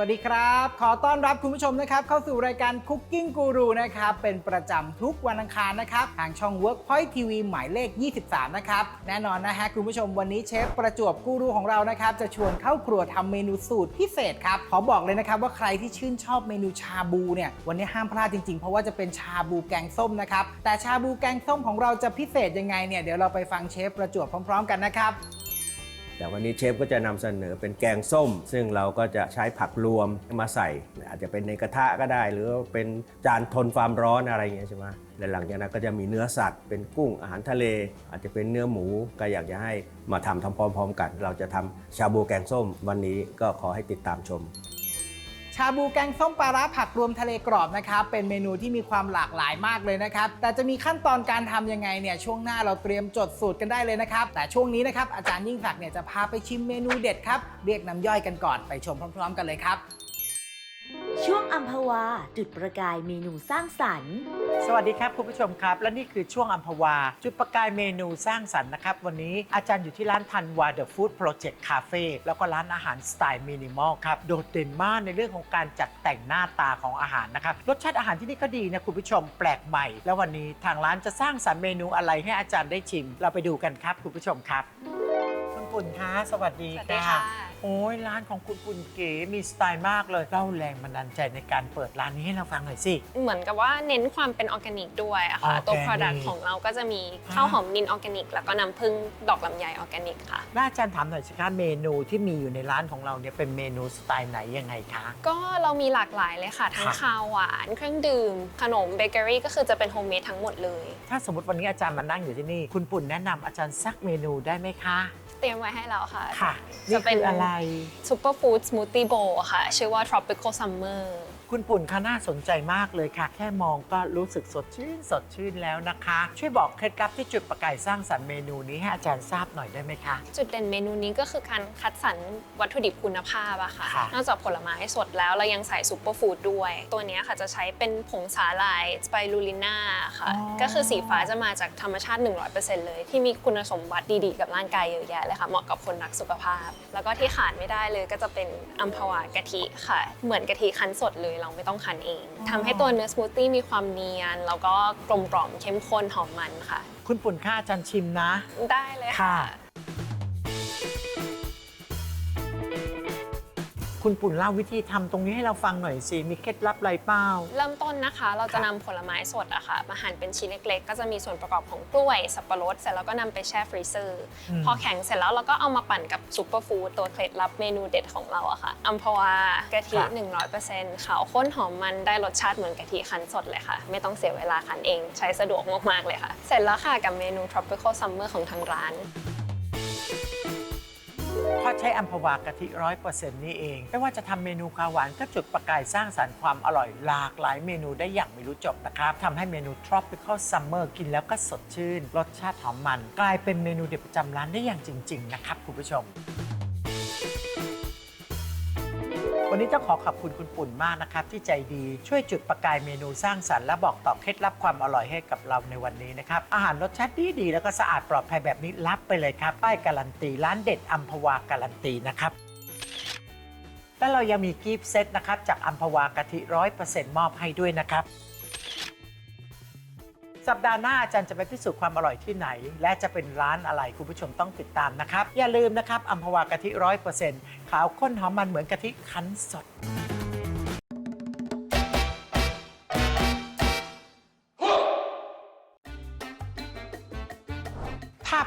วัสดีครับ ขอต้อนรับคุณผู้ชมนะครับเข้าสู่รายการ Cooking Guru นะครับเป็นประจำทุกวันอังคารนะครับทางช่อง Workpoint TV หมายเลข 23 นะครับแน่นอนนะฮะคุณผู้ชมวันนี้เชฟประจวบกูรูของเรานะครับจะชวนเข้าครัวทำเมนูสูตรพิเศษครับขอบอกเลยนะครับว่าใครที่ชื่นชอบเมนูชาบูเนี่ยวันนี้ห้ามพลาดจริงๆ เพราะว่าจะเป็นชาบูแกงส้มนะครับแต่ชาบูแกงส้มของเราจะพิเศษยังไงเนี่ยเดี๋ยวเราไปฟังเชฟประจวบพร้อม ๆ กันนะครับ แต่วันนี้เชฟก็จะนำเสนอเป็นแกงส้ม ซึ่งเราก็จะใช้ผักรวมมาใส่ อาจจะเป็นในกระทะก็ได้ หรือว่าเป็นจานทนความร้อนอะไรอย่างเงี้ยใช่ไหมและหลังจากนั้นก็จะมีเนื้อสัตว์ เป็นกุ้งอาหารทะเล อาจจะเป็นเนื้อหมูก็อยากจะให้มาทำทำพร้อม ๆ กัน เราจะทำชาบูแกงส้มวันนี้ก็ขอให้ติดตามชม ชาบูแกงส้มปลาร้าผักรวมทะเลกรอบนะครับเป็นเมนูที่มีความหลากหลายมากเลยนะครับ แต่จะมีขั้นตอนการทำยังไงเนี่ยช่วงหน้าเราเตรียมจดสูตรกันได้เลยนะครับ แต่ช่วงนี้นะครับอาจารย์ยิ่งศักดิ์เนี่ยจะพาไปชิมเมนูเด็ดครับเรียกน้ำย่อยกันก่อนไปชมพร้อม ๆ กันเลยครับ ช่วงอัมพวาจุดประกายเมนูสร้างสรรค์ สวัสดีครับคุณผู้ชมครับ และนี่คือช่วงอัมพวา จุดประกายเมนูสร้างสรรค์นะครับ วันนี้อาจารย์อยู่ที่ร้านทันวาเดอะฟู้ดโปรเจกต์คาเฟ่แล้วก็ร้านอาหารสไตล์มินิมอลครับ โดดเด่นมากในเรื่องของการจัดแต่งหน้าตาของอาหารนะครับ รสชาติอาหารที่นี่ก็ดีนะคุณผู้ชมแปลกใหม่ แล้ววันนี้ทางร้านจะสร้างสรรค์เมนูอะไรให้อาจารย์ได้ชิม เราไปดูกันครับคุณผู้ชมครับ คุณปุ่นคะสวัสดีสวัสดีค่ะ โอ้ยร้านของคุณปุ่นเก๋มีสไตล์มากเลยเล่าแรงบันดาลใจในการเปิดร้านนี้ให้เราฟังหน่อยสิ เหมือนกับว่าเน้นความเป็นออร์แกนิกด้วยอะค่ะออร์แกนิกตัว Product ของเราก็จะมีข้าวหอมนินออร์แกนิก แล้วก็น้ำผึ้งดอกลำไยออร์แกนิกค่ะน่าอาจารย์ถามหน่อยสิคะเมนูที่มีอยู่ในร้านของเราเนี่ยเป็นเมนูสไตล์ไหนยังไงคะ ก็เรามีหลากหลายเลยค่ะ ทั้งค่ะข้าวหวานเครื่องดื่ม ขนมเบเกอรี่ก็คือจะเป็นโฮมเมดทั้งหมดเลย ถ้าสมมติวันนี้อาจารย์มานั่งอยู่ที่นี่ คุณปุ่นแนะนำอาจารย์สักเมนูได้ไหมคะ เตรียมไว้ให้เราค่ะ ค่ะจะนี่เป็นคืออะไร ซูเปอร์ฟู้ดสมูทตี้โบค่ะ ชื่อว่า tropical summer คุณปุ่นคะน่าสนใจมากเลยค่ะ แค่มองก็รู้สึกสดชื่นสดชื่นแล้วนะคะ ช่วยบอกเคล็ดลับที่จุดประกายสร้างสรรค์เมนูนี้ให้อาจารย์ทราบหน่อยได้ไหมคะ จุดเด่นเมนูนี้ก็คือการคัดสรรวัตถุดิบคุณภาพอะค่ะ ค่ะ นอกจากผลไม้สดแล้วเรายังใส่ซูเปอร์ฟู้ดด้วย ตัวเนี้ยค่ะจะใช้เป็นผงสาหร่ายสไปรูลิน่าค่ะก็คือสีฟ้าจะมาจากธรรมชาติ 100%เลย ที่มีคุณสมบัติดีๆ กับร่างกายเยอะแยะเลยค่ะ เหมาะกับคนรักสุขภาพ แล้วก็ที่ขาดไม่ได้เลยก็จะเป็นอัมพวากะทิค่ะ เหมือนกะทิคั้นสดเลยเราไม่ต้องคั้นเองทำให้ตัวเนื้อสมูทตี้มีความเนียน แล้วก็กลมกล่อมเข้มข้นหอมมันค่ะ คุณปุ่นค่าอาจารย์ชิมนะ ได้เลยค่ะ ค่ะ คุณปุ่นเล่าวิธีทำตรงนี้ให้เราฟังหน่อยสิ มีเคล็ดลับอะไรเปล่า เริ่มต้นนะคะ เราจะนำผลไม้สดอะค่ะมาหั่นเป็นชิ้นเล็ก ๆ ก็จะมีส่วนประกอบของกล้วย สับปะรด เสร็จแล้วก็นำไปแช่ฟรีเซอร์ อืม พอแข็งเสร็จแล้วเราก็เอามาปั่นกับซูเปอร์ฟู้ดตัวเคล็ดลับเมนูเด็ดของเราอะค่ะอัมพวากะทิ100%ขาวข้นหอมมันได้รสชาติเหมือนกะทิคั้นสดเลยค่ะ ไม่ต้องเสียเวลาคั้นเอง ใช้สะดวกมากๆเลยค่ะ เสร็จแล้วค่ะกับเมนู tropical summer ของทางร้าน พราะใช้อัมพวากะทิร้อยเปอร์เซ็นต์นี่เอง ไม่ว่าจะทำเมนูข้าวหวานก็จุดประกายสร้างสรรค์ความอร่อยหลากหลายเมนูได้อย่างไม่รู้จบนะครับทำให้เมนู tropical summer กินแล้วก็สดชื่น รสชาติหอมมัน กลายเป็นเมนูเด็ดประจำร้านได้อย่างจริง ๆ นะครับคุณผู้ชม วันนี้ต้องขอขอบคุณคุณปุ่นมากนะครับ ที่ใจดีช่วยจุดประกายเมนูสร้างสรรค์และบอกต่อเคล็ดลับความอร่อยให้กับเราในวันนี้นะครับ อาหารรสชาติดีดีแล้วก็สะอาดปลอดภัยแบบนี้รับไปเลยครับป้ายการันตีร้านเด็ดอัมพวาการันตีนะครับและเรายังมีกิฟต์เซตนะครับจากอัมพวากะทิร้อยเปอร์เซ็นต์มอบให้ด้วยนะครับ สัปดาห์หน้าอาจารย์จะไปพิสูจน์ความอร่อยที่ไหน และจะเป็นร้านอะไรคุณผู้ชมต้องติดตามนะครับ อย่าลืมนะครับอัมพวากะทิร้อยเปอร์เซ็นต์ขาวข้นหอมมันเหมือนกะทิคั้นสด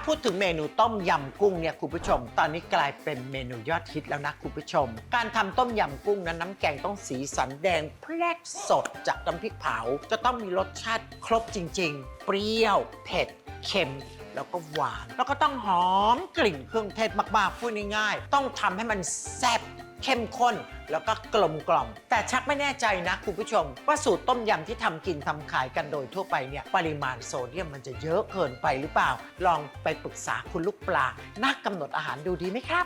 พูดถึงเมนูต้มยำกุ้งเนี่ยคุณผู้ชม ตอนนี้กลายเป็นเมนูยอดฮิตแล้วนะคุณผู้ชม การทำต้มยำกุ้งนั้นน้ำแกงต้องสีสันแดงแพรกสดจากน้ำพริกเผา จะต้องมีรสชาติครบจริง ๆ เปรี้ยว เผ็ด เค็ม แล้วก็หวาน แล้วก็ต้องหอมกลิ่นเครื่องเทศมากๆพูดง่ายๆ ต้องทำให้มันแซ่บ เข้มข้น แล้วก็กลมกล่อม แต่ชักไม่แน่ใจนะคุณผู้ชม ว่าสูตรต้มยำที่ทำกินทำขายกันโดยทั่วไปเนี่ยปริมาณโซเดียมมันจะเยอะเกินไปหรือเปล่า ลองไปปรึกษาคุณลูกปลา นักกำหนดอาหารดูดีไหมครับ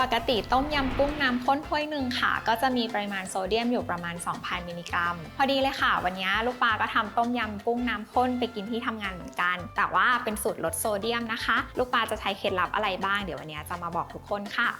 ปกติต้มยำกุ้งน้ำข้นถ้วยหนึ่งค่ะ ก็จะมีปริมาณโซเดียมอยู่ประมาณ 2,000 มิลลิกรัม พอดีเลยค่ะ วันนี้ลูกปลาก็ทำต้มยำกุ้งน้ำข้นไปกินที่ทำงานเหมือนกัน แต่ว่าเป็นสูตรลดโซเดียมนะคะ ลูกปลาจะใช้เคล็ดลับอะไรบ้าง เดี๋ยววันนี้จะมาบอกทุกคนค่ะ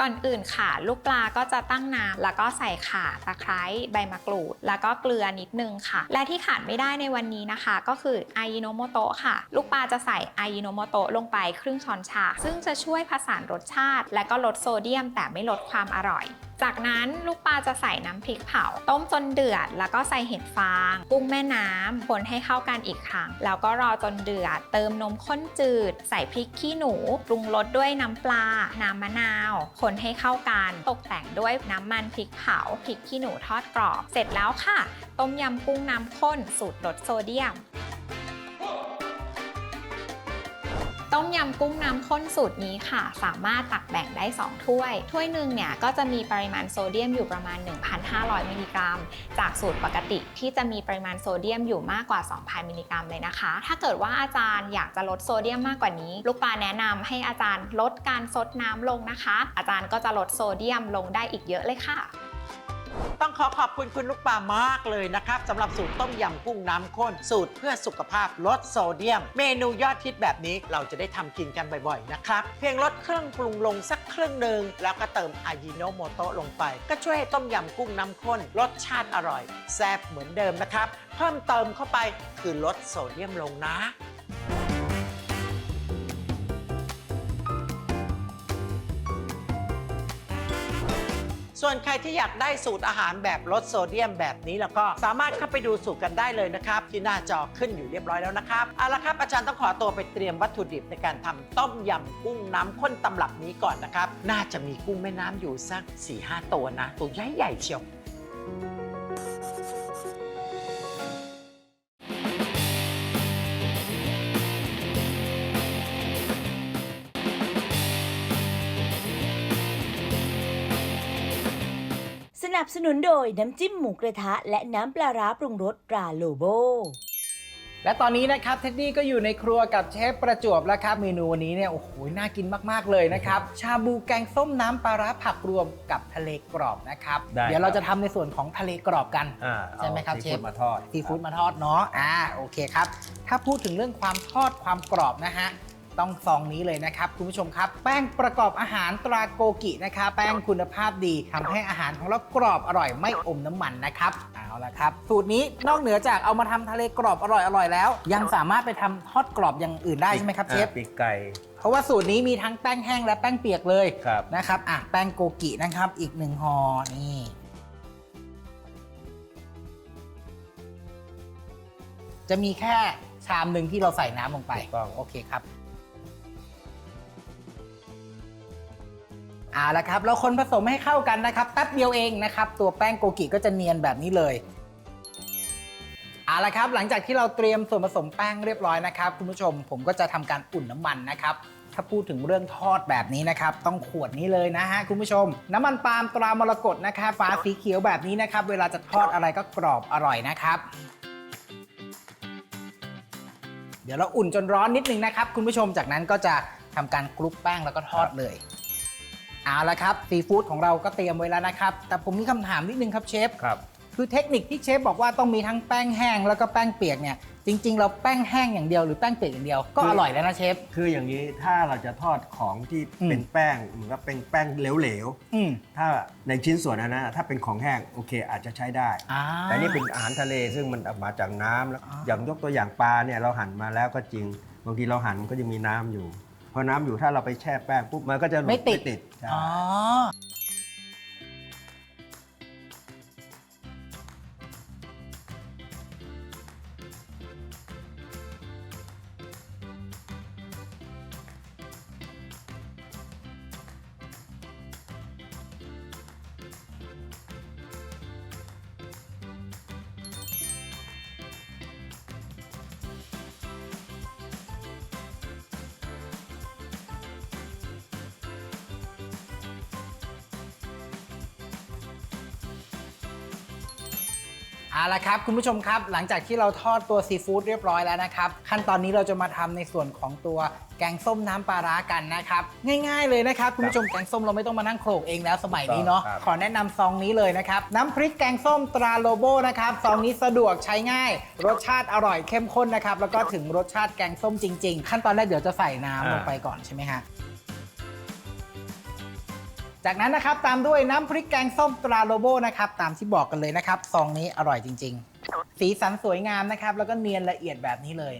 ก่อนอื่นค่ะ ลูกปลาก็จะตั้งน้ำแล้วก็ใส่ข่าตะไคร้ใบมะกรูด แล้วก็เกลือนิดนึงค่ะ และที่ขาดไม่ได้ในวันนี้นะคะ ก็คือไอยิโนโมโตะค่ะ ลูกปลาจะใส่ไอยิโนโมโตะลงไปครึ่งช้อนชา ซึ่งจะช่วยผสานรสชาติ และก็ลดโซเดียมแต่ไม่ลดความอร่อย จากนั้นลูกปลาจะใส่น้ำพริกเผา ต้มจนเดือด แล้วก็ใส่เห็ดฟางกุ้งแม่น้ำคนให้เข้ากันอีกครั้ง แล้วก็รอจนเดือด เติมนมข้นจืด ใส่พริกขี้หนู ปรุงรสด้วยน้ำปลา น้ำมะนาว คนให้เข้ากัน ตกแต่งด้วยน้ำมันพริกเผา พริกขี้หนูทอดกรอบ เสร็จแล้วค่ะ ต้มยำกุ้งน้ำข้นสูตรลดโซเดียม ต้มยำกุ้งน้ำข้นสูตรนี้ค่ะ สามารถตักแบ่งได้ 2 ถ้วย ถ้วยหนึ่งเนี่ยก็จะมีปริมาณโซเดียมอยู่ประมาณ 1,500 มิลลิกรัม จากสูตรปกติที่จะมีปริมาณโซเดียมอยู่มากกว่า 2,000 มิลลิกรัมเลยนะคะ ถ้าเกิดว่าอาจารย์อยากจะลดโซเดียมมากกว่านี้ ลูกปลาแนะนำให้อาจารย์ลดการซดน้ำลงนะคะ อาจารย์ก็จะลดโซเดียมลงได้อีกเยอะเลยค่ะ ต้องขอขอบคุณคุณลูกปลามากเลยนะครับสำหรับสูตรต้มยำกุ้งน้ำข้นสูตรเพื่อสุขภาพลดโซเดียม เมนูยอดฮิตแบบนี้เราจะได้ทำกินกันบ่อยๆนะครับเพียงลดเครื่องปรุงลงสักครึ่งหนึ่งแล้วก็เติมอายิโนโมโตะลงไป ก็ช่วยให้ต้มยำกุ้งน้ำข้นรสชาติอร่อยแซ่บเหมือนเดิมนะครับ เพิ่มเติมเข้าไปคือลดโซเดียมลงนะ ส่วนใครที่อยากได้สูตรอาหารแบบลดโซเดียมแบบนี้แล้วก็สามารถเข้าไปดูสูตรกันได้เลยนะครับ ที่หน้าจอขึ้นอยู่เรียบร้อยแล้วนะครับเอาละครับอาจารย์ต้องขอตัวไปเตรียมวัตถุดิบในการทำต้มยำกุ้งน้ำข้นตำรับนี้ก่อนนะครับ น่าจะมีกุ้งแม่น้ำอยู่สัก4ี่ห้าตัวนะ ตัวใหญ่ๆเชียว นับสนุนโดยน้ำจิ้มหมูกระทะ และน้ำปลาร้าปรุงรสตราโลโบ และตอนนี้นะครับเท็ดดี้ก็อยู่ในครัวกับเชฟประจวบแล้วครับ เมนูวันนี้เนี่ยโอ้โหน่ากินมากๆเลยนะครับ ชาบูแกงส้มน้ำปลาร้าผักรวมกับทะเลกรอบนะครับ ได้เดี๋ยวเราครับจะทำในส่วนของทะเลกรอบกัน อ่าใช่ไหมครับอาเชซีฟฟู้ดมาทอดซีฟู้ดมาทอดเนาะอ่าโอเคครับ ถ้าพูดถึงเรื่องความทอดความกรอบนะฮะ ต้องซองนี้เลยนะครับคุณผู้ชมครับ แป้งประกอบอาหารตราโกกินะครับแป้งคุณภาพดีทำให้อาหารของเรากรอบอร่อยไม่อมน้ำมันนะครับเอาละครับสูตรนี้นอกเหนือจากเอามาทำทะเลกรอบอร่อยอร่อยแล้ว ยังสามารถไปทำทอดกรอบอย่างอื่นได้ใช่ไหมครับเชฟอ่าปีกไก่เพราะว่าสูตรนี้มีทั้งแป้งแห้งและแป้งเปียกเลยครับนะครับอะแป้งโกกินะครับ อีกหนึ่งห่อนี่จะมีแค่ชามหนึ่งที่เราใส่น้ำลงไปถูกต้องโอเคครับ เอาละครับเราคนผสมให้เข้ากันนะครับแป๊บเดียวเองนะครับ ตัวแป้งโกกิก็จะเนียนแบบนี้เลยเอาละครับ หลังจากที่เราเตรียมส่วนผสมแป้งเรียบร้อยนะครับ คุณผู้ชมผมก็จะทำการอุ่นน้ำมันนะครับ ถ้าพูดถึงเรื่องทอดแบบนี้นะครับ ต้องขวดนี้เลยนะฮะคุณผู้ชม น้ำมันปาล์มตรามรกตนะครับฟ้าสีเขียวแบบนี้นะครับ เวลาจะทอดอะไรก็กรอบอร่อยนะครับ เดี๋ยวเราอุ่นจนร้อนนิดนึงนะครับ คุณผู้ชมจากนั้นก็จะทำการคลุกแป้งแล้วก็ทอดเลย เอาละครับซีฟู้ดของเราก็เตรียมไว้แล้วนะครับ แต่ผมมีคำถามนิดนึงครับเชฟครับ คือเทคนิคที่เชฟบอกว่าต้องมีทั้งแป้งแห้งแล้วก็แป้งเปียกเนี่ยจริง ๆ เราแป้งแห้งอย่างเดียวหรือแป้งเปียกอย่างเดียวก็อร่อยแล้วนะเชฟ คืออย่างนี้ถ้าเราจะทอดของที่อืม เป็นแป้งเหมือนกับเป็นแป้งเหลวอืมๆถ้าในชิ้นส่วนนั้นนะถ้าเป็นของแห้งโอเค อาจจะใช้ได้ อ่า แต่นี่เป็นอาหารทะเลซึ่งมันออกมาจากน้ำแล้ว อ่า อย่างยกตัวอย่างปลาเนี่ยเราหั่นมาแล้วก็จริง บางทีเราหั่นก็จะมีน้ำอยู่ พอน้ำอยู่ถ้าเราไปแช่แป้งปุ๊บมันก็จะหลุไม่ติดติด ใช่อ๋อ เอาละครับคุณผู้ชมครับ หลังจากที่เราทอดตัวซีฟู้ดเรียบร้อยแล้วนะครับ ขั้นตอนนี้เราจะมาทำในส่วนของตัวแกงส้มน้ำปลาร้ากันนะครับ ง่ายๆเลยนะครับคุณผู้ชมแกงส้มเราไม่ต้องมานั่งโขลกเองแล้วสมัยนี้เนาะครับขอแนะนำซองนี้เลยนะครับน้ำพริกแกงส้มตราโลโบนะครับซองนี้สะดวกใช้ง่าย รสชาติอร่อยเข้มข้นนะครับแล้วก็ถึงรสชาติแกงส้มจริง ๆ ขั้นตอนแรกเดี๋ยวจะใส่น้ำลงไปก่อนใช่ไหมฮะ จากนั้นนะครับตามด้วยน้ำพริกแกงส้มตราโลโบนะครับตามที่บอกกันเลยนะครับซองนี้อร่อยจริง ๆ สีสันสวยงามนะครับ แล้วก็เนียนละเอียดแบบนี้เลย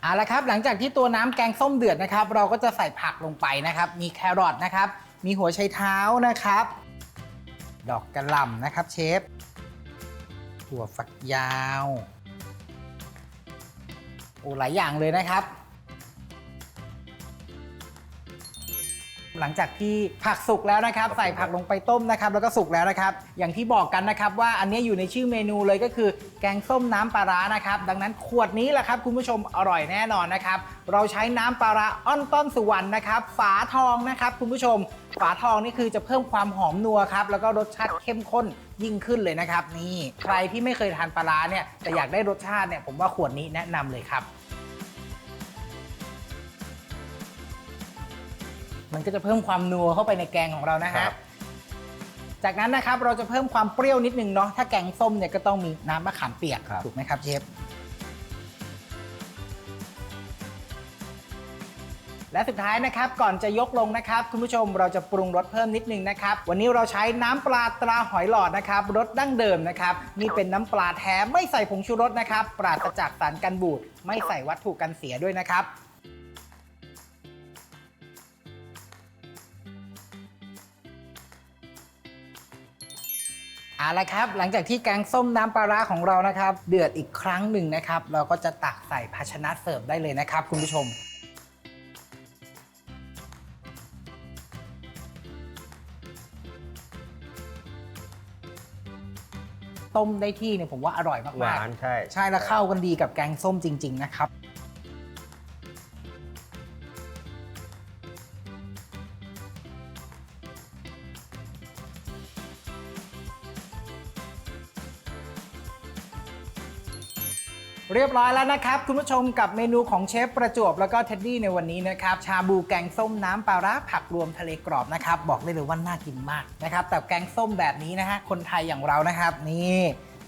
เอาละครับหลังจากที่ตัวน้ำแกงส้มเดือดนะครับ เราก็จะใส่ผักลงไปนะครับ มีแครอทนะครับ มีหัวไชเท้านะครับ ดอกกระหล่ำนะครับเชฟถั่วฝักยาว โอ้หลายอย่างเลยนะครับ หลังจากที่ผักสุกแล้วนะครับ ใส่ผักลงไปต้มนะครับ แล้วก็สุกแล้วนะครับ อย่างที่บอกกันนะครับว่าอันนี้อยู่ในชื่อเมนูเลยก็คือ แกงส้มน้ำปลาร้านะครับ ดังนั้นขวดนี้แหละครับคุณผู้ชมอร่อยแน่นอนนะครับ เราใช้น้ำปลาร้าอ้อนต้นสุวรรณนะครับ ฝาทองนะครับ คุณผู้ชม ฝาทองนี่คือจะเพิ่มความหอมนัวครับ แล้วก็รสชาติเข้มข้นยิ่งขึ้นเลยนะครับ นี่ ใครที่ไม่เคยทานปลาร้าเนี่ยแต่อยากได้รสชาติเนี่ยผมว่าขวดนี้แนะนำเลยครับ มันก็จะเพิ่มความนัวเข้าไปในแกงของเรานะคฮะ รับ จากนั้นนะครับเราจะเพิ่มความเปรี้ยวนิดนึงเนาะถ้าแกงส้มเนี่ยก็ต้องมีน้ำมะขามเปียกครับ ถูกไหมครับเชฟและสุดท้ายนะครับก่อนจะยกลงนะครับ คุณผู้ชมเราจะปรุงรสเพิ่มนิดนึงนะครับ วันนี้เราใช้น้ำปลาตราหอยหลอดนะครับรสดั้งเดิมนะครับนี่เป็นน้ำปลาแท้ไม่ใส่ผงชูรสนะครับ ปราศจากสารกันบูดไม่ใส่วัตถุกันเสียด้วยนะครับ เอาละครับ หลังจากที่แกงส้มน้ำปลาร้าของเรานะครับ เดือดอีกครั้งหนึ่งนะครับ เราก็จะตักใส่ภาชนะเสิร์ฟได้เลยนะครับ คุณผู้ชม ต้มได้ที่เนี่ยผมว่าอร่อยหมากวานใช่ๆใช่แล้วเข้ากันดีกับแกงส้มจริง ๆ นะครับ รียบร้อยแล้วนะครับ คุณผู้ชมกับเมนูของเชฟประจวบแล้วก็เท็ดดี้ในวันนี้นะครับ ชาบูแกงส้มน้ำปลาร้าผักรวมทะเลกรอบนะครับ บอกได้เลยว่าน่ากินมากนะครับแต่แกงส้มแบบนี้นะฮะคนไทยอย่างเรานะครับ นี่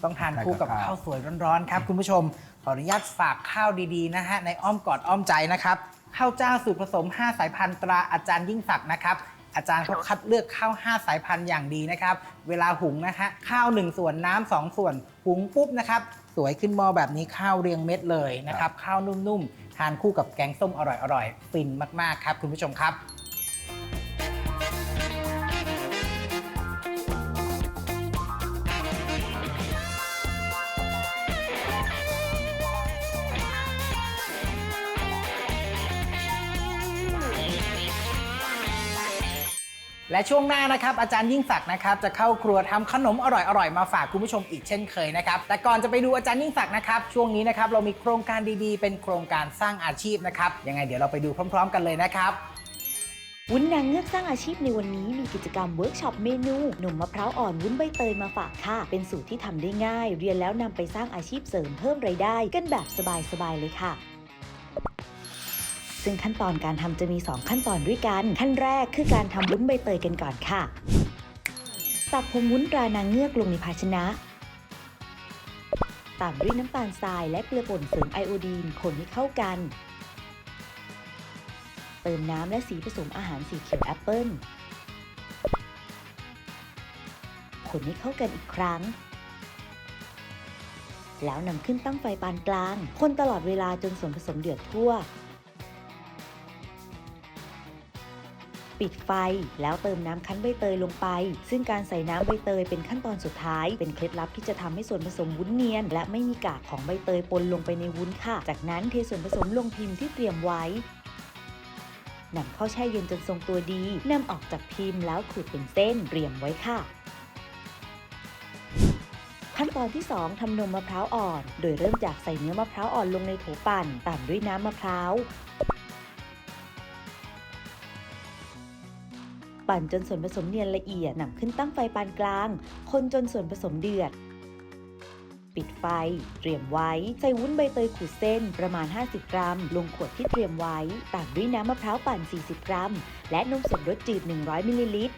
ต้องทานคู่กับข้าวสวยร้อนๆครับคุณผู้ชมขออนุญาตฝากข้าวดีๆนะฮะในอ้อมกอดอ้อมใจนะครับข้าวเจ้าสูตรผสม 5 สายพันธุ์ตราอาจารย์ยิ่งศักดิ์นะครับอาจารย์เขาคัดเลือกข้าว 5 สายพันธุ์อย่างดีนะครับ เวลาหุงนะฮะข้าว 1 ส่วนน้ำ2ส่วน หุงปุ๊บนะครับ สวยขึ้นหม้อแบบนี้ข้าวเรียงเม็ดเลยนะครับข้าวนุ่มๆทานคู่กับแกงส้มอร่อยๆฟินมากๆครับคุณผู้ชมครับ และช่วงหน้านะครับอาจารย์ยิ่งศักดิ์นะครับจะเข้าครัวทำขนมอร่อยๆมาฝากคุณผู้ชมอีกเช่นเคยนะครับแต่ก่อนจะไปดูอาจารย์ยิ่งศักดิ์นะครับช่วงนี้นะครับเรามีโครงการดีๆ เป็นโครงการสร้างอาชีพนะครับยังไงเดี๋ยวเราไปดูพร้อม ๆ กันเลยนะครับวุ้นนางเงือกสร้างอาชีพในวันนี้มีกิจกรรมเวิร์กช็อปเมนูหนุ่มมะพร้าวอ่อนวุ้นใบเตยมาฝากค่ะ เป็นสูตรที่ทำได้ง่าย เรียนแล้วนำไปสร้างอาชีพเสริมเพิ่มไรายได้กันแบบสบายๆเลยค่ะ ซึ่งขั้นตอนการทำจะมี 2 ขั้นตอนด้วยกัน ขั้นแรกคือการทำวุ้นใบเตยกันก่อนค่ะ ตักผงวุ้นตรานางเงือกลงในภาชนะตามด้วยน้ำตาลทรายและเกลือป่นเสริมไอโอดีนคนให้เข้ากัน เติมน้ำและสีผสมอาหารสีเขียวแอปเปิ้ลคนให้เข้ากันอีกครั้ง แล้วนำขึ้นตั้งไฟปานกลาง คนตลอดเวลาจนส่วนผสมเดือดทั่ว ปิดไฟ แล้วเติมน้ำคั้นใบเตยลงไป ซึ่งการใส่น้ำใบเตยเป็นขั้นตอนสุดท้าย เป็นเคล็ดลับที่จะทำให้ส่วนผสมวุ้นเนียน และไม่มีกากของใบเตยปนลงไปในวุ้นค่ะ จากนั้นเทส่วนผสมลงพิมพ์ที่เตรียมไว้นำเข้าแช่เย็นจนทรงตัวดีนำออกจากพิมพ์แล้วขูดเป็นเส้นเรียมไว้ค่ะขั้นตอนที่ 2ทำนมมะพร้าวอ่อน โดยเริ่มจากใส่เนื้อมะพร้าวอ่อนลงในโถปั่นตามด้วยน้ำมะพร้าว ปั่นจนส่วนผสมเนียนละเอียดนำขึ้นตั้งไฟปานกลาง คนจนส่วนผสมเดือด ปิดไฟ เตรียมไว้ ใส่วุ้นใบเตยขูดเส้นประมาณ 50 กรัม ลงขวดที่เตรียมไว้ ตามด้วยน้ำมะพร้าวปั่น 40 กรัม และนมสดรสจืด 100 มิลลิลิตร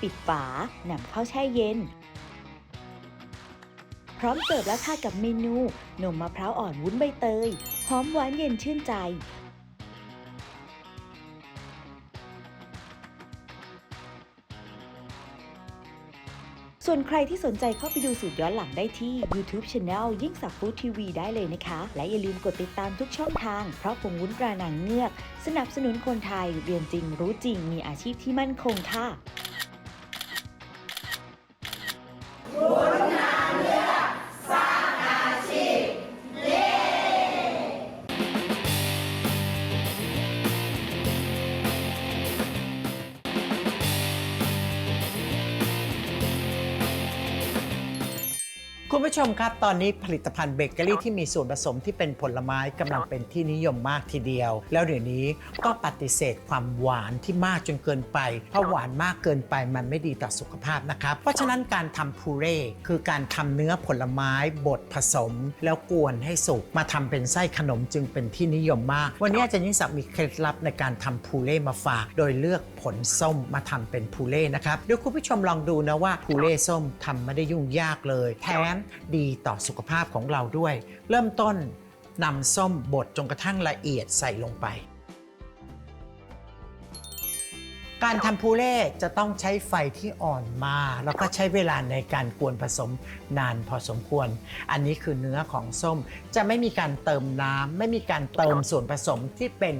ปิดฝานำเข้าแช่เย็น พร้อมเสิร์ฟและทานกับเมนู นมมะพร้าวอ่อนวุ้นใบเตย หอมหวานเย็นชื่นใจ ส่วนใครที่สนใจเข้าไปดูสูตรย้อนหลังได้ที่ YouTube Channel ยิ่งสักฟู้ดทีวีได้เลยนะคะ และอย่าลืมกดติดตามทุกช่องทาง เพราะผงวุ้นปลาหนังเงือก สนับสนุนคนไทยเรียนจริงรู้จริงมีอาชีพที่มั่นคงค่ะ ชมครับ ตอนนี้ผลิตภัณฑ์เบเกอรี่ที่มีส่วนผสมที่เป็นผลไม้กำลังเป็นที่นิยมมากทีเดียว แล้วเดี๋ยวนี้ก็ปฏิเสธความหวานที่มากจนเกินไป เพราะหวานมากเกินไปมันไม่ดีต่อสุขภาพนะครับ เพราะฉะนั้นการทำพูเร่คือการทำเนื้อผลไม้บดผสม แล้วกวนให้สุกมาทำเป็นไส้ขนมจึงเป็นที่นิยมมาก วันนี้อาจารย์ยิ่งศักดิ์มีเคล็ดลับในการทำพูเร่มาฝาก โดยเลือกผลส้มมาทำเป็นพูเร่นะครับเดี๋ยวคุณผู้ชมลองดูนะว่าพูเร่ส้มทำไม่ได้ยุ่งยากเลย แถมดีต่อสุขภาพของเราด้วย เริ่มต้นนำส้มบดจนกระทั่งละเอียดใส่ลงไป การทำพูเล่จะต้องใช้ไฟที่อ่อนมา แล้วก็ใช้เวลาในการกวนผสมนานพอสมควร อันนี้คือเนื้อของส้มจะไม่มีการเติมน้ำไม่มีการเติมส่วนผสมที่เป็น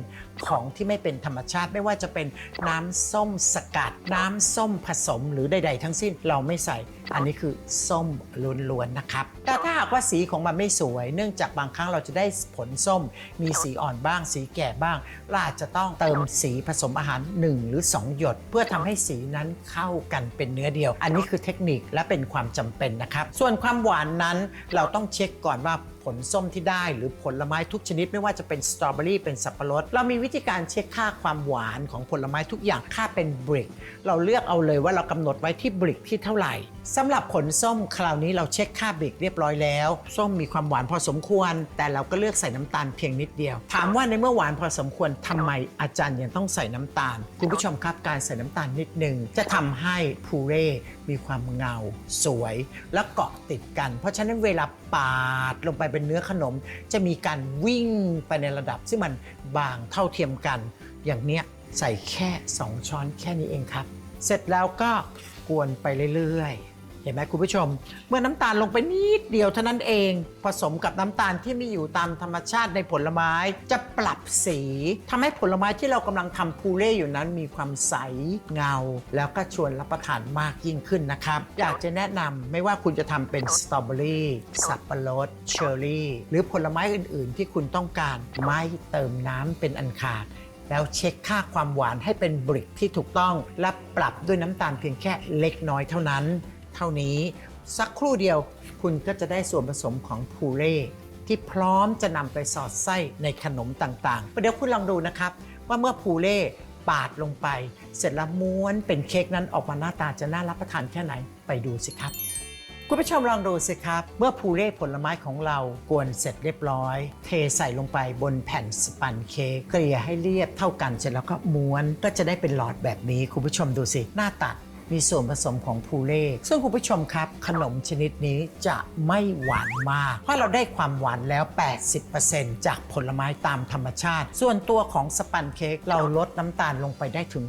ของที่ไม่เป็นธรรมชาติ ไม่ว่าจะเป็นน้ำส้มสกัด น้ำส้มผสมหรือใด ๆ ทั้งสิ้นเราไม่ใส่ อันนี้คือส้มล้วนๆนะครับ แต่ถ้าหากว่าสีของมันไม่สวย เนื่องจากบางครั้งเราจะได้ผลส้ม มีสีอ่อนบ้าง สีแก่บ้างเราอาจจะต้องเติมสีผสมอาหาร 1 หรือ 2 หยด เพื่อทำให้สีนั้นเข้ากันเป็นเนื้อเดียว อันนี้คือเทคนิคและเป็นความจำเป็นนะครับ ส่วนความหวานนั้นเราต้องเช็คก่อนว่าผ ลส้มที่ได้ หรือผลไม้ทุกชนิดไม่ว่าจะเป็นสตรอเบอรี่เป็นสับปะรด เรามีวิธีการเช็คค่าความหวานของผลไม้ทุกอย่างค่าเป็นบริก เราเลือกเอาเลยว่าเรากำหนดไว้ที่บริกที่เท่าไหร่สำหรับผลส้มคราวนี้เราเช็คค่าบริกเรียบร้อยแล้ว ส้มมีความหวานพอสมควร แต่เราก็เลือกใส่น้ำตาลเพียงนิดเดียว ถามว่าในเมื่อหวานพอสมควรทำไมอาจารย์ยังต้องใส่น้ำตาล คุณผู้ชมครับการใส่น้ำตาลนิดนึงจะทำให้พูเร่ มีความเงาสวยและเกาะติดกัน เพราะฉะนั้นเวลาปาดลงไปเป็นเนื้อขนม จะมีการวิ่งไปในระดับ ซึ่งมันบางเท่าเทียมกัน อย่างเนี้ยใส่แค่ 2 ช้อนแค่นี้เองครับ เสร็จแล้วก็กวนไปเรื่อยๆ ห็นไหมคุณผู้ชม เมื่อน้ำตาลลงไปนิดเดียวเท่านั้นเอง ผสมกับน้ำตาลที่มีอยู่ตามธรรมชาติในผลไม้ จะปรับสีทำให้ผลไม้ที่เรากำลังทำพูเล่อยู่นั้นมีความใสเงา แล้วก็ชวนรับประทานมากยิ่งขึ้นนะครับ อยากจะแนะนำไม่ว่าคุณจะทำเป็นสตรอเบอรี่สับปะรดเชอร์รี่ หรือผลไม้อื่น ๆ ที่คุณต้องการไม่เติมน้ำเป็นอันขาด แล้วเช็คค่าความหวานให้เป็นบริกที่ถูกต้อง และปรับด้วยน้ำตาลเพียงแค่เล็กน้อยเท่านั้น เท่านี้ สักครู่เดียวคุณก็จะได้ส่วนผสมของพูเร่ที่พร้อมจะนำไปสอดไส้ในขนมต่างๆเดี๋ยวคุณลองดูนะครับ ว่าเมื่อพูเร่ปาดลงไป เสร็จแล้วม้วนเป็นเค้กนั้นออกมาหน้าตาจะน่ารับประทานแค่ไหนไปดูสิครับ คุณผู้ชมลองดูสิครับ เมื่อพูเร่ผลไม้ของเรากวนเสร็จเรียบร้อย เทใส่ลงไปบนแผ่นสปันเค้กเกลี่ยให้เรียบเท่ากันเสร็จแล้วก็ม้วนก็จะได้เป็นหลอดแบบนี้คุณผู้ชมดูสิหน้าตัด มีส่วนผสมของพูเล่ซึ่งคุณผู้ชมครับ ขนมชนิดนี้จะไม่หวานมาก เพราะเราได้ความหวานแล้ว 80%จากผลไม้ตามธรรมชาติ ส่วนตัวของสปันเค้กเราลดน้ำตาลลงไปได้ถึง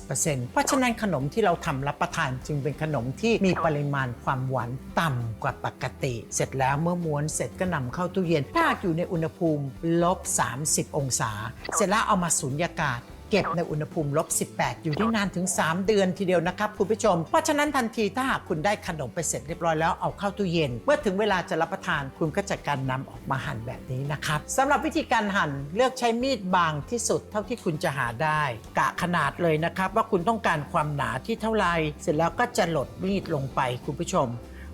50%เพราะฉะนั้นขนมที่เราทำรับประทานจึงเป็นขนมที่มีปริมาณความหวานต่ำกว่าปกติ เสร็จแล้วเมื่อม้วนเสร็จก็นำเข้าตู้เย็นถ้าอยู่ในอุณหภูมิลบ 30 องศา เสร็จแล้วเอามาสูญญากาศ เก็บในอุณหภูมิลบ 18 อยู่ได้นานถึง 3 เดือนทีเดียวนะครับคุณผู้ชม เพราะฉะนั้นทันทีถ้าหากคุณได้ขนมไปเสร็จเรียบร้อยแล้วเอาเข้าตู้เย็น เมื่อถึงเวลาจะรับประทานคุณก็จัดการนำออกมาหั่นแบบนี้นะครับสำหรับวิธีการหั่นเลือกใช้มีดบางที่สุดเท่าที่คุณจะหาได้ กะขนาดเลยนะครับ ว่าคุณต้องการความหนาที่เท่าไหร่เสร็จแล้วก็จะหลดมีดลงไปคุณผู้ชม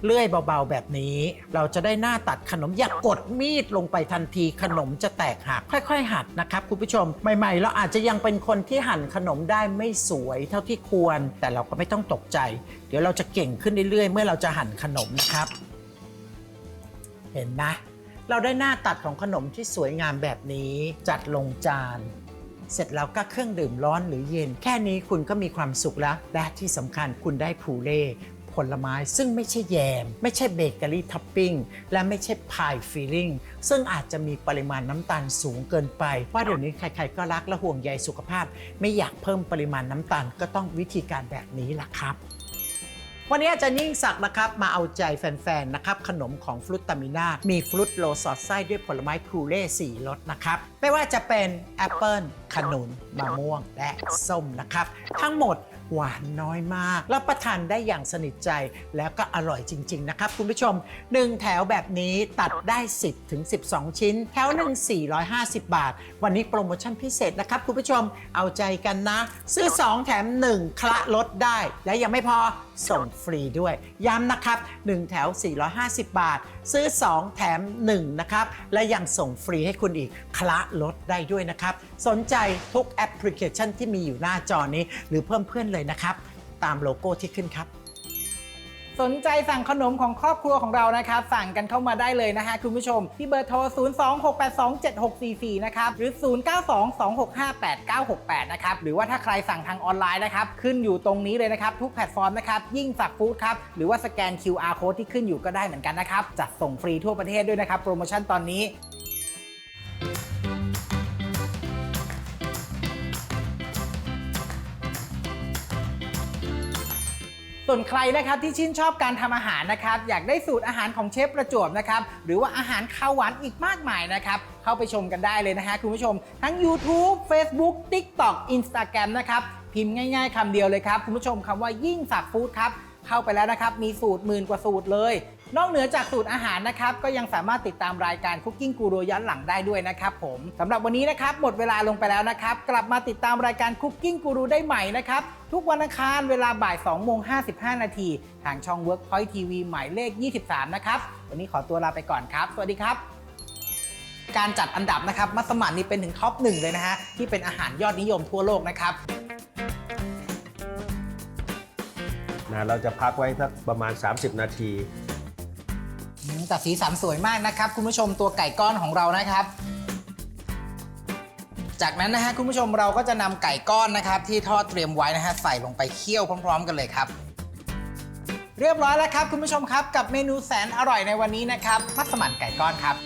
เลื่อยเบาๆแบบนี้ เราจะได้หน้าตัดขนมอย่ากกดมีดลงไปทันทีขนมจะแตกหักค่อย ๆ หัดนะครับคุณผู้ชมใหม่ๆ เราอาจจะยังเป็นคนที่หั่นขนมได้ไม่สวยเท่าที่ควร แต่เราก็ไม่ต้องตกใจ เดี๋ยวเราจะเก่งขึ้นเรื่อยๆ เมื่อเราจะหั่นขนมนะครับ เห็นไหมเราได้หน้าตัดของขนมที่สวยงามแบบนี้จัดลงจาน เสร็จแล้วก็เครื่องดื่มร้อนหรือเย็น แค่นี้คุณก็มีความสุขแล้ว และที่สำคัญคุณได้พูเล่ ผลไม้ ซึ่งไม่ใช่แยม ไม่ใช่เบเกอรี่ท็อปปิ้งและไม่ใช่พายฟิลลิ่งซึ่งอาจจะมีปริมาณน้ำตาลสูงเกินไป ว่าเดี๋ยวนี้ใครๆก็รักและห่วงใยสุขภาพ ไม่อยากเพิ่มปริมาณน้ำตาลก็ต้องวิธีการแบบนี้ล่ะครับวันนี้อาจารย์ยิ่งศักดิ์นะครับ มาเอาใจแฟน ๆ นะครับ ขนมของฟรุตตามิน่ามีฟรุตโลสอดไส้ด้วยผลไม้พูเล่สี่รสนะครับ ไม่ว่าจะเป็นแอปเปิลขนุนมะม่วงและส้มนะครับ ทั้งหมด หวานน้อยมากรับประทานได้อย่างสนิทใจแล้วก็อร่อยจริง ๆ นะครับ คุณผู้ชม 1 แถวแบบนี้ตัดได้ 10ถึง12 ชิ้น แถวหนึ่ง450 บาท วันนี้โปรโมชั่นพิเศษนะครับ คุณผู้ชมเอาใจกันนะ ซื้อ 2 แถม 1 คละลดได้ และยังไม่พอส่งฟรีด้วย ย้ำนะครับ 1 แถว 450 บาท ซื้อ 2 แถม 1 นะครับ และยังส่งฟรีให้คุณอีกคละลดได้ด้วยนะครับ สนใจทุกแอปพลิเคชันที่มีอยู่หน้าจอนี้ หรือเพิ่มเพื่อนเลยนะครับ ตามโลโก้ที่ขึ้นครับ สนใจสั่งขนมของครอบครัวของเรานะครับ สั่งกันเข้ามาได้เลยนะฮะคุณผู้ชม ที่เบอร์โทร 026827644 นะครับ หรือ 0922658968 นะครับ หรือว่าถ้าใครสั่งทางออนไลน์นะครับ ขึ้นอยู่ตรงนี้เลยนะครับ ทุกแพลตฟอร์มนะครับ ยิ่งสักฟู้ดครับ หรือว่าสแกน QR code ที่ขึ้นอยู่ก็ได้เหมือนกันนะครับ จัดส่งฟรีทั่วประเทศด้วยนะครับ โปรโมชั่นตอนนี้ ส่วนใครนะครับที่ชื่นชอบการทำอาหารนะครับอยากได้สูตรอาหารของเชฟประจวบนะครับหรือว่าอาหารข้าวหวานอีกมากมายนะครับเข้าไปชมกันได้เลยนะฮะคุณผู้ชม ทั้ง YouTube Facebook TikTok Instagram นะครับพิมพ์ง่ายๆคำเดียวเลยครับ คุณผู้ชมคำว่ายิ่งสักฟู้ดครับเข้าไปแล้วนะครับ มีสูตรหมื่นกว่าสูตรเลย นอกเหนือจากสูตรอาหารนะครับ ก็ยังสามารถติดตามรายการ Cooking Guru ย้อนหลังได้ด้วยนะครับผมสำหรับวันนี้นะครับ หมดเวลาลงไปแล้วนะครับ กลับมาติดตามรายการ Cooking Guru ได้ใหม่นะครับ ทุกวันอังคารเวลาบ่าย2โมง55 นาทีทางช่อง Workpoint TV หมายเลข 23 นะครับ วันนี้ขอตัวลาไปก่อนครับ สวัสดีครับ การจัดอันดับนะครับมัสมั่นนี่เป็นถึงท็อปหนึ่งเลยนะฮะที่เป็นอาหารยอดนิยมทั่วโลกนะครับ นะเราจะพักไว้สักประมาณ 30 นาที แต่สีสันสวยมากนะครับ คุณผู้ชมตัวไก่ก้อนของเรานะครับ จากนั้นนะฮะคุณผู้ชมเราก็จะนำไก่ก้อนนะครับ ที่ทอดเตรียมไว้นะฮะใส่ลงไปเคี่ยวพร้อม ๆ กันเลยครับ เรียบร้อยแล้วครับ คุณผู้ชมครับ กับเมนูแสนอร่อยในวันนี้นะครับมัสมั่นไก่ก้อนครับ